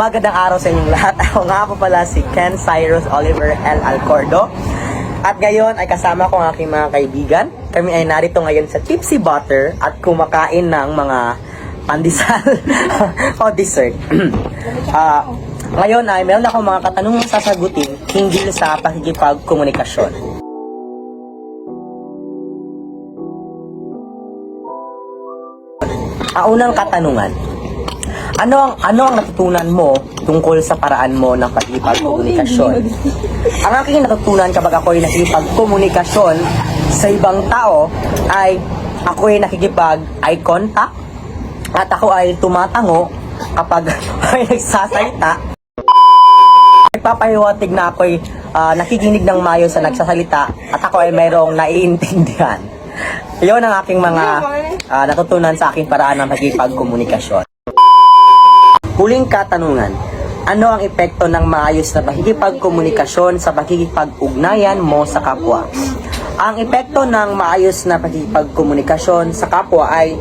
Magandang araw sa inyong lahat. Ako nga po pala si Ken Cyrus Oliver L. Alcordo. At ngayon ay kasama ko ang aking mga kaibigan. Kami ay narito ngayon sa Tipsy Butter at kumakain ng mga pandesal o dessert. Ah, ngayon ay meron akong mga katanungang sasagutin hinggil sa pakikipagkomunikasyon. Ang unang katanungan, ano ang ano ang natutunan mo tungkol sa paraan mo ng pakikipagkomunikasyon? ang aking natutunan kapag ako ay nakikipagkomunikasyon sa ibang tao ay ako ay nakikipag eye contact at ako ay tumatango kapag ay nagsasalita. Nagpapahiwatig na ako ay ah, nakikinig ng mayo sa nagsasalita at ako ay mayroong naiintindihan. Iyon ang aking mga ah, natutunan sa aking paraan ng pakikipagkomunikasyon. Huling katanungan. Ano ang epekto ng maayos na pakikipagkomunikasyon sa pakikipag-ugnayan mo sa kapwa? Ang epekto ng maayos na pakikipagkomunikasyon sa kapwa ay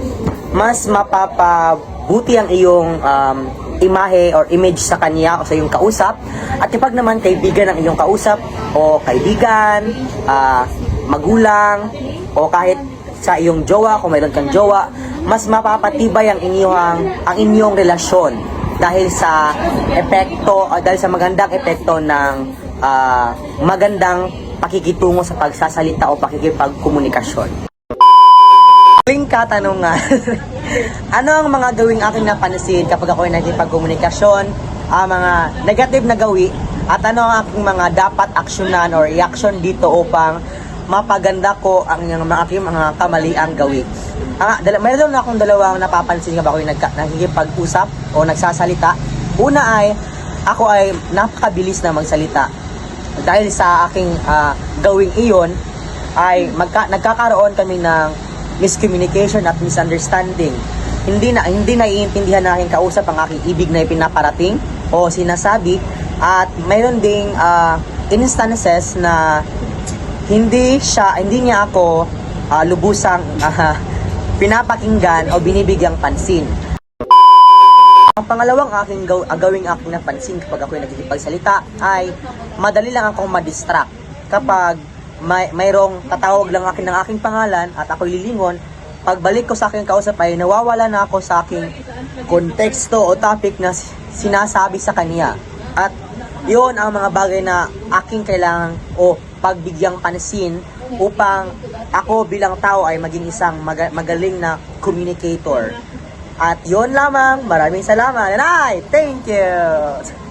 mas mapapabuti ang iyong um, imahe or image sa kanya o sa iyong kausap. At kapag naman kaibigan ang iyong kausap o kaibigan, ah, magulang, o kahit sa iyong jowa, kung mayroon kang jowa, mas mapapatibay ang inyong, ang inyong relasyon dahil sa epekto, o dahil sa magandang epekto ng ah, magandang pakikitungo sa pagsasalita o pakikipagkomunikasyon. Huling katanungan. ano ang mga gawing aking napansin kapag ako ay nakikipagkomunikasyon? Ang mga negative na gawi at ano ang aking mga dapat aksyonan or reaction dito upang mapaganda ko ang yung mga aking mga kamaliang gawi. Ah, dala, mayroon akong dalawang napapansin kapag ako ay nagka, nakikipag-usap o nagsasalita. Una ay ako ay napakabilis na magsalita. Dahil sa aking ah, gawing iyon ay magka, nagkakaroon kami ng miscommunication at misunderstanding. Hindi na hindi naiintindihan ng aking kausap ang aking ibig na ipinaparating o sinasabi at mayroon ding ah, instances na hindi siya hindi niya ako ah, lubusang ah, pinapakinggan o binibigyang pansin. Ang pangalawang aking gaw, ah, gawing aking napansin kapag ako ay nagkikipagsalita ay madali lang akong madistract. Kapag may, mayroong tatawag lang akin ng aking pangalan at ako'y lilingon, pagbalik ko sa aking kausap ay nawawala na ako sa aking konteksto o topic na sinasabi sa kanya. At yun ang mga bagay na aking kailangan o pagbigyang pansin upang ako bilang tao ay maging isang maga- magaling na communicator. At yon lamang. Maraming salamat. And I thank you.